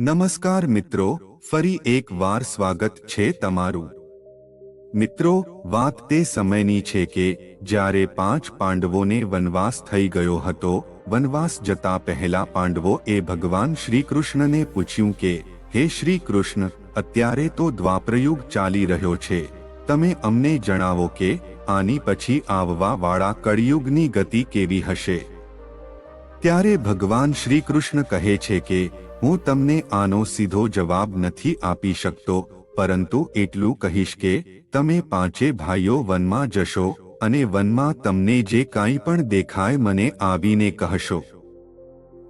નમસ્કાર મિત્રો, ફરી એક વાર સ્વાગત છે તમારું. મિત્રો, વાત તે સમયની છે કે જ્યારે પાંચ પાંડવોને વનવાસ થઈ ગયો હતો, વનવાસ જતા પહેલા પાંડવો એ ભગવાન શ્રી કૃષ્ણને પૂછ્યું કે, હે શ્રી કૃષ્ણ અત્યારે તો દ્વાપરયુગ ચાલી રહ્યો છે. તમે અમને જણાવો કે, આની પછી આવવા વાળા કળિયુગની ગતિ કેવી હશે? ત્યારે ભગવાન શ્રી કૃષ્ણ કહે છે કે હું તમને આનો સીધો જવાબ નથી આપી શકતો, પરંતુ એટલું કહીશ કે, તમે પાંચે ભાઈઓ વનમાં જશો, અને વનમાં તમને જે કાંઈ પણ દેખાય મને આવીને કહશો.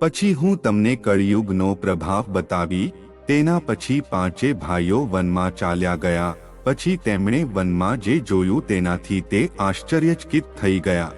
પછી હું તમને કળિયુગનો પ્રભાવ બતાવી, તેના પછી પાંચે ભાઈઓ વનમાં ચાલ્યા ગયા, પછી તેમણે વનમાં જે જોયું તેનાથી તે આશ્ચર્યચકિત થઈ ગયા.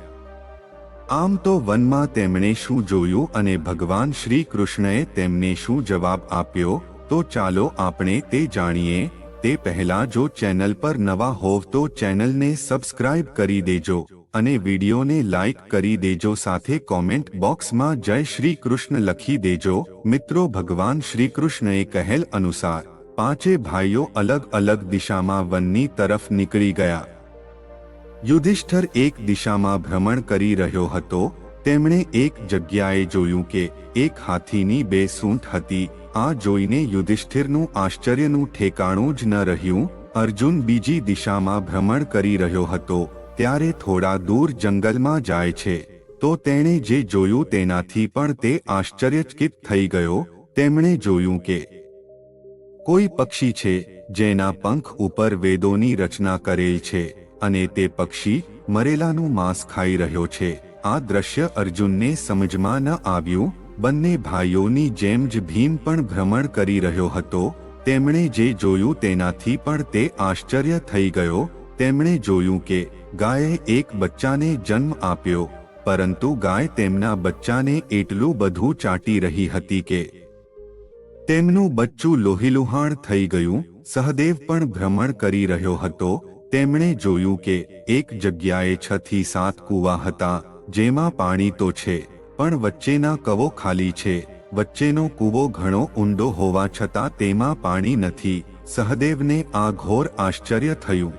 આમ તો વનમાં તેમણે શું જોયું અને ભગવાન શ્રી કૃષ્ણએ તેમને શું જવાબ આપ્યો? તો ચાલો આપણે તે જાણીએ. તે પહેલા જો ચેનલ પર નવા હોવ તો ચેનલને સબસ્ક્રાઇબ કરી દેજો અને વિડીયોને લાઇક કરી દેજો સાથે કોમેન્ટ બોક્સમાં જય શ્રી કૃષ્ણ લખી દેજો. મિત્રો ભગવાન શ્રી કૃષ્ણએ કહેલ અનુસાર, પાંચે ભાઈઓ અલગ અલગ દિશામાં વનની તરફ નીકળી ગયા. યુધિષ્ઠર એક દિશામાં ભ્રમણ કરી રહ્યો હતો, તેમણે એક જગ્યાએ જોયું કે એક હાથીની બે સૂંઠ હતી, આ જોઈને યુધિષ્ઠિરનું આશ્ચર્યનું ઠેકાણું જ ન રહ્યું. અર્જુન બીજી દિશામાં ભ્રમણ કરી રહ્યો હતો, ત્યારે થોડા દૂર જંગલમાં જાય છે. તો તેણે જે જોયું તેનાથી પણ તે આશ્ચર્યચકિત થઈ ગયો. તેમણે જોયું કે કોઈ પક્ષી છે, જેના પંખ ઉપર વેદોની રચના કરેલ છે. અને તે પક્ષી મરેલાનું માંસ ખાઈ રહ્યો છે. આ દ્રશ્ય અર્જુનને સમજમાં ન આવ્યું. બંને ભાઈઓની જેમ જ ભીમ પણ ભ્રમણ કરી રહ્યો હતો. તેમણે જે જોયું તેનાથી પણ તે આશ્ચર્ય થઈ ગયો. તેમણે જોયું કે ગાયે એક બચ્ચાને જન્મ આપ્યો. પરંતુ ગાય તેમના બચ્ચાને એટલું બધું ચાટી રહી હતી કે તેમનું બચ્ચું લોહીલુહાણ થઈ ગયું. સહદેવ પણ ભ્રમણ કરી રહ્યો હતો. તેમણે જોયું કે એક જગ્યાએ છ થી સાત કૂવા હતા, જેમાં પાણી તો છે, પણ વચ્ચેના કવો ખાલી છે, વચ્ચેનો કૂવો ઘણો ઊંડો હોવા છતાં તેમાં પાણી નથી, સહદેવને આ ઘોર આશ્ચર્ય થયું.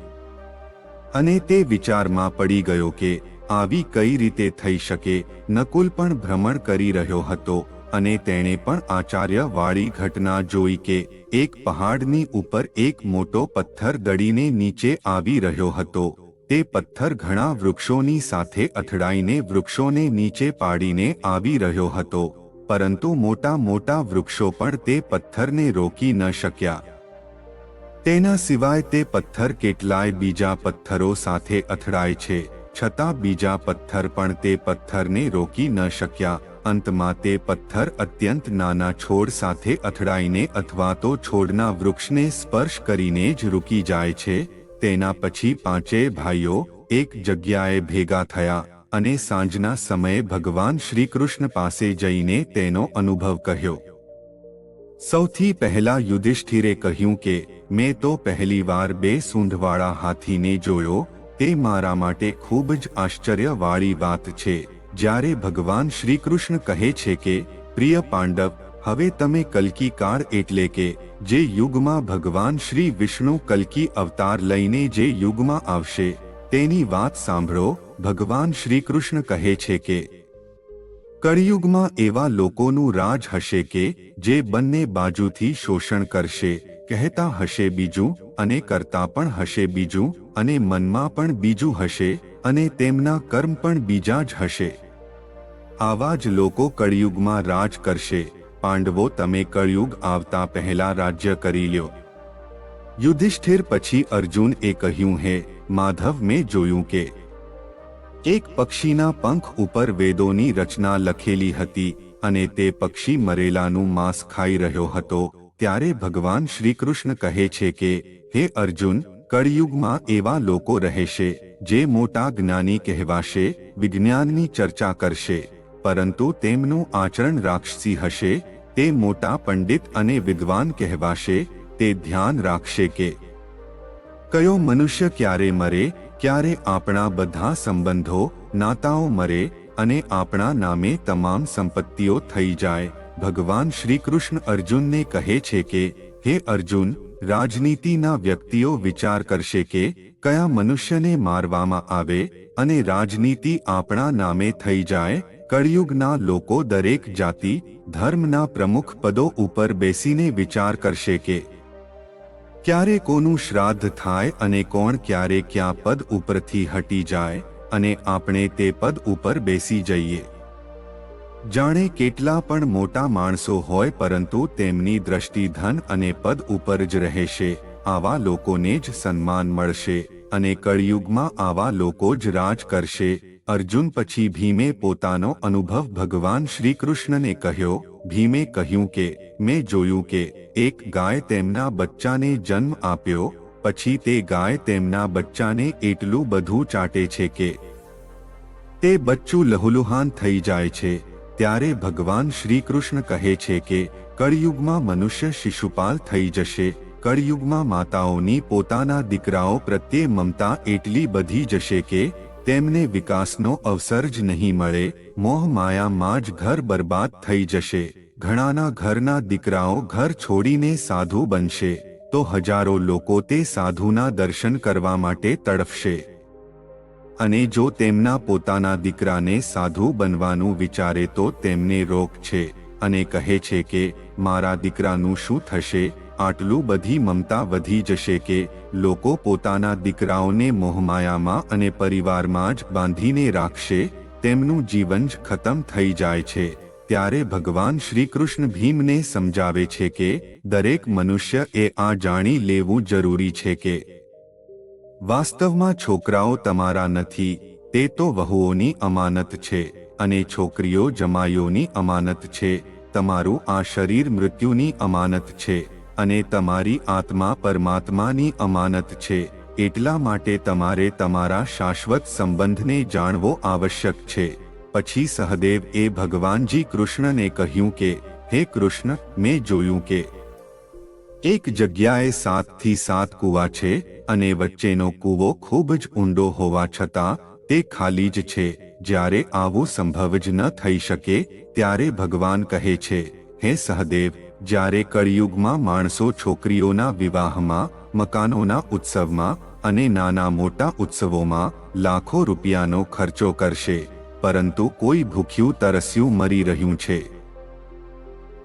અને તે વિચારમાં પડી ગયો કે, આવી કઈ રીતે થઈ શકે, નકુલ પણ ભ્રમણ કરી રહ્યો હતો અને તેણે પણ આચાર્ય વાળી ઘટના જોઈ કે એક પહાડની ઉપર એક મોટો પથ્થર દડીને નીચે આવી રહ્યો હતો. તે પથ્થર ઘણા વૃક્ષોની સાથે અથડાઈને વૃક્ષોને નીચે પાડીને આવી રહ્યો હતો. પરંતુ મોટા મોટા વૃક્ષો પણ તે પથ્થરને રોકી ન શક્યા. તેના સિવાય તે પથ્થર કેટલાય બીજા પથ્થરો સાથે અથડાય છે. છતાં બીજા પથ્થર પણ તે પથ્થરને રોકી ન શક્યા. અંતમાં તે પથ્થર અત્યંત નાના છોડ સાથે અથડાઈને અથવા તો છોડના વૃક્ષને સ્પર્શ કરીને જ રૂકી જાય છે, તેના પછી પાંચેય ભાઈઓ એક જગ્યાએ ભેગા થયા અને સાંજના સમયે ભગવાન શ્રીકૃષ્ણ પાસે જઈને તેનો અનુભવ કહ્યો. સૌથી પહેલા યુધિષ્ઠિરે કહ્યું કે, મેં તો પહેલીવાર બે સૂંઢવાળા હાથીને જોયો, તે મારા માટે ખૂબ જ આશ્ચર્યવાળી વાત છે. જ્યારે ભગવાન શ્રી કૃષ્ણ કહે છે કે, પ્રિય પાંડવ, હવે તમે કલ્કી કાળ એટલે કે, જે યુગમાં ભગવાન શ્રી વિષ્ણુ કલ્કી અવતાર લઈને જે યુગમાં આવશે, તેની વાત સાંભળો, ભગવાન શ્રી કૃષ્ણ કહે છે કે, કળિયુગમાં એવા લોકોનું રાજ હશે કે, જે બંને બાજુથી શોષણ કરશે, કહેતા હશે બીજું અને કરતા પણ હશે બીજું અને મનમાં પણ બીજું હશે અને તેમના કર્મ પણ બીજા જ હશે. આવા જ લોકો કળિયુગમાં રાજ કરશે. પાંડવો તમે કળિયુગ આવતા પહેલા રાજ્ય કરી લ્યો. યુધિષ્ઠિર પછી અર્જુન એ કહ્યું, હે, માધવ, મેં જોયું કે એક પક્ષીના પંખ ઉપર વેદોની રચના લખેલી હતી અને તે પક્ષી મરેલાનું માંસ ખાઈ રહ્યો હતો. ત્યારે ભગવાન શ્રીકૃષ્ણ કહે છે કે, હે અર્જુન કળિયુગમાં એવા લોકો રહેશે, જે મોટા જ્ઞાની કહેવાશે, વિજ્ઞાનની ચર્ચા કરશે, પરંતુ તેમનું આચરણ રાક્ષસી હશે, તે મોટા પંડિત અને વિદ્વાન કહેવાશે, તે ધ્યાન રાખશે કે કયો મનુષ્ય ક્યારે મરે, ક્યારે આપણા બધા સંબંધો, નાતાઓ મરે, અને આપણા નામે તમામ સંપત્તિઓ થઈ જાય, ભગવાન શ્રીકૃષ્ણ અર્જુનને કહે છે કે હે અર્જુન, રાજનીતિના વ્યક્તિઓ વિચાર કરશે કે કયા મનુષ્યને મારવામાં આવે અને રાજનીતિ આપણા નામે થઈ જાય, કળિયુગના લોકો દરેક જાતિ, ધર્મના પ્રમુખ પદો ઉપર બેસીને વિચાર કરશે કે ક્યારે કોનું શ્રાદ્ધ થાય અને કોણ ક્યારે ક્યાં પદ ઉપરથી હટી જાય, અને આપણે તે પદ ઉપર બેસી જઈએ. જાણે કેટલા પણ મોટા માણસો હોય પરંતુ તેમની દ્રષ્ટિ ધન અને પદ ઉપર જ રહેશે, આવા લોકોને જ સન્માન મળશે અને કળિયુગમાં આવા લોકો જ રાજ કરશે. અર્જુન પછી ભીમે પોતાનો અનુભવ ભગવાન શ્રીકૃષ્ણને કહ્યો, ભીમે કહ્યું કે, મેં જોયું કે, એક ગાય તેમના બચ્ચાને જન્મ આપ્યો, પછી તે ગાય તેમના બચ્ચાને એટલું બધું ચાટે છે કે, તે બચ્ચું લહુલુહાન થઈ જાય છે. ત્યારે ભગવાન શ્રીકૃષ્ણ કહે છે કે, કળિયુગમાં મનુષ્ય શિશુપાલ થઈ જશે. કળિયુગમાં માતાઓની પોતાના દીકરાઓ પ્રત્યે મમતા એટલી બધી જશે કે, તેમને વિકાસનો અવસર જ નહીં મળે. મોહ માયામાં જ ઘર બરબાદ થઈ જશે. ઘણાના ઘરના દીકરાઓ ઘર છોડીને સાધુ બનશે. તો હજારો લોકો તે સાધુના દર્શન કરવા માટે તડફશે. અને જો તેમના પોતાના દીકરાને સાધુ બનવાનું વિચારે તો તેમને રોક છે અને કહે છે કે, મારા દીકરાનું શું થશે? આટલું બધી મમતા વધી જશે કે, લોકો પોતાના દીકરાઓને મોહમાયામાં અને પરિવારમાં જ બાંધીને રાખશે, તેમનું જીવન જ ખતમ થઈ જાય છે. ત્યારે ભગવાન શ્રી કૃષ્ણ ભીમને સમજાવે છે કે, દરેક મનુષ્ય એ આ જાણી લેવું જરૂરી છે કે વાસ્તવમાં છોકરાઓ તમારા નથી, તે તો વહુઓની અમાનત છે, અને છોકરીઓ જમાઈઓની અમાનત છે, તમારું આ શરીર મૃત્યુની અમાનત છે, અને તમારી આત્મા પરમાત્માની અમાનત છે, એટલા માટે તમારે તમારા શાશ્વત સંબંધને જાણવો આવશ્યક છે. પછી સહદેવ એ ભગવાનજી કૃષ્ણને કહ્યું કે, હે કૃષ્ણ, મેં જોયું કે એક જગ્યાએ સાતથી સાત કૂવા છે અને વચ્ચેનો કૂવો ખૂબ જ ઊંડો હોવા છતાં તે ખાલી જ છે. જ્યારે આવું સંભવ જ ન થઈ શકે, ત્યારે ભગવાન કહે છે, હે સહદેવ, જ્યારે કળિયુગમાં માણસો છોકરીઓના વિવાહમાં, મકાનોના ઉત્સવમાં અને નાના મોટા ઉત્સવોમાં લાખો રૂપિયાનો ખર્ચો કરશે, પરંતુ કોઈ ભૂખ્યું તરસ્યું મરી રહ્યું છે.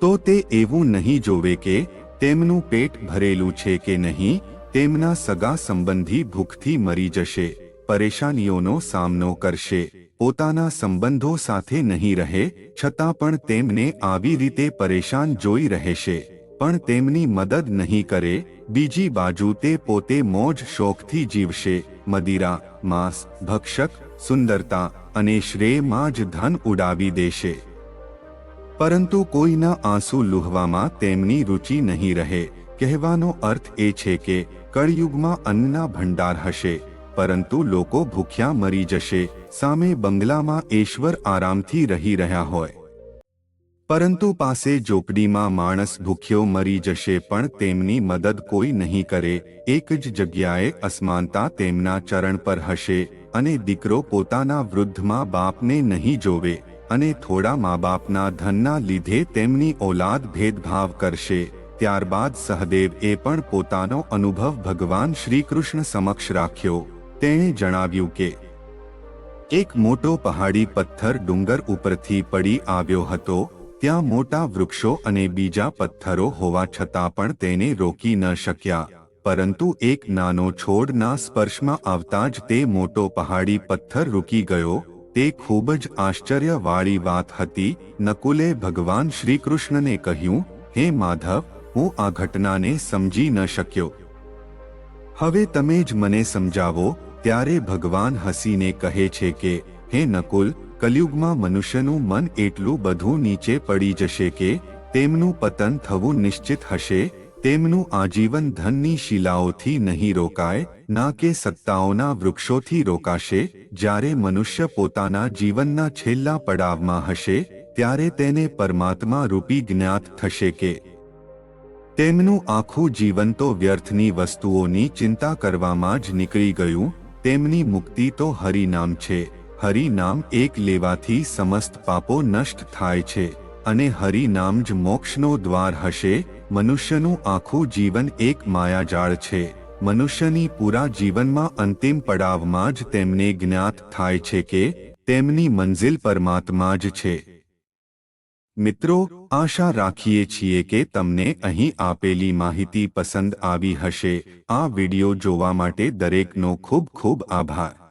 તો તે એવું નહીં જોવે કે તેમનું પેટ ભરેલું છે કે નહીં, તેમના સગા સંબંધી ભૂખથી મરી જશે, પરેશાનીઓનો સામનો કરશે, પોતાના સંબંધો સાથે નહીં રહે, છતાં પણ તેમને આવી રીતે પરેશાન જોઈ રહેશે, પણ તેમની મદદ નહીં કરે, બીજી બાજુ તે પોતે મોજ શોખથી જીવશે, મદિરા, માંસ, ભક્ષક, સુંદરતા અને શ્રેયમાં જ ધન ઉડાવી દેશે. પરંતુ કોઈના આંસુ લુહવામાં તેમની રુચિ નહીં રહે. કહેવાનો અર્થ એ છે કે, કળયુગમાં અન્નના ભંડાર હશે, પરંતુ લોકો ભૂખ્યા મરી જશે. સામે બંગલામાં ઈશ્વર આરામથી રહી રહ્યા હોય. પરંતુ પાસે ઝોપડીમાં માણસ ભૂખ્યો મરી જશે પણ તેમની મદદ કોઈ નહીં કરે. એક જ જગ્યાએ અસમાનતા તેમના ચરણ પર હશે અને દીકરો પોતાના વૃદ્ધમાં બાપને નહીં જોવે. અને થોડા મા બાપના ધનના લીધે તેમની ઓલાદ ભેદભાવ કરશે. ત્યારબાદ સહદેવ એ પણ પોતાનો અનુભવ ભગવાન શ્રીકૃષ્ણ સમક્ષ રાખ્યો. તેણે જણાવ્યું કે, એક મોટો પહાડી પથ્થર ડુંગર ઉપરથી પડી આવ્યો હતો. ત્યાં મોટા વૃક્ષો અને બીજા પથ્થરો હોવા છતાં પણ તેને રોકી ન શક્યા. પરંતુ એક નાનો છોડના સ્પર્શમાં આવતા જ તે મોટો પહાડી પથ્થર રૂકી ગયો. તે ખૂબ જ આશ્ચર્યવાળી વાત હતી. નકુલે ભગવાન શ્રીકૃષ્ણને કહ્યું, હે માધવ, હું આ ઘટનાને સમજી ન શક્યો. હવે તમે જ મને સમજાવો. ત્યારે ભગવાન હસીને કહે છે કે, હે નકુલ, કલયુગમાં મનુષ્યનું મન એટલું બધું નીચે પડી જશે કે તેમનું પતન થવું નિશ્ચિત હશે. તેમનું આજીવન ધનની શિલાઓથી નહીં રોકાય, ના કે સત્તાઓના વૃક્ષોથી રોકાશે, જ્યારે મનુષ્ય પોતાના જીવનના છેલ્લા પડાવમાં હશે, ત્યારે તેને પરમાત્મા રૂપી જ્ઞાત થશે કે તેમનું આખું જીવન તો વ્યર્થની વસ્તુઓની ચિંતા કરવામાં જ નીકળી ગયું, તેમની મુક્તિ તો હરિનામ છે, હરિનામ એક લેવાથી સમસ્ત પાપો નષ્ટ થાય છે. અને હરિનામ જ મોક્ષનો દ્વાર હશે, મનુષ્યનું આખું જીવન એક માયાજાળ છે. મનુષ્યની પૂરા જીવનમાં અંતિમ પડાવમાં જ તેમને જ્ઞાત થાય છે કે, તેમની મંઝિલ પરમાત્મા જ છે. મિત્રો, આશા રાખીએ છીએ કે તમને અહીં આપેલી માહિતી પસંદ આવી હશે. આ વિડિયો જોવા માટે દરેકનો ખૂબ ખૂબ આભાર.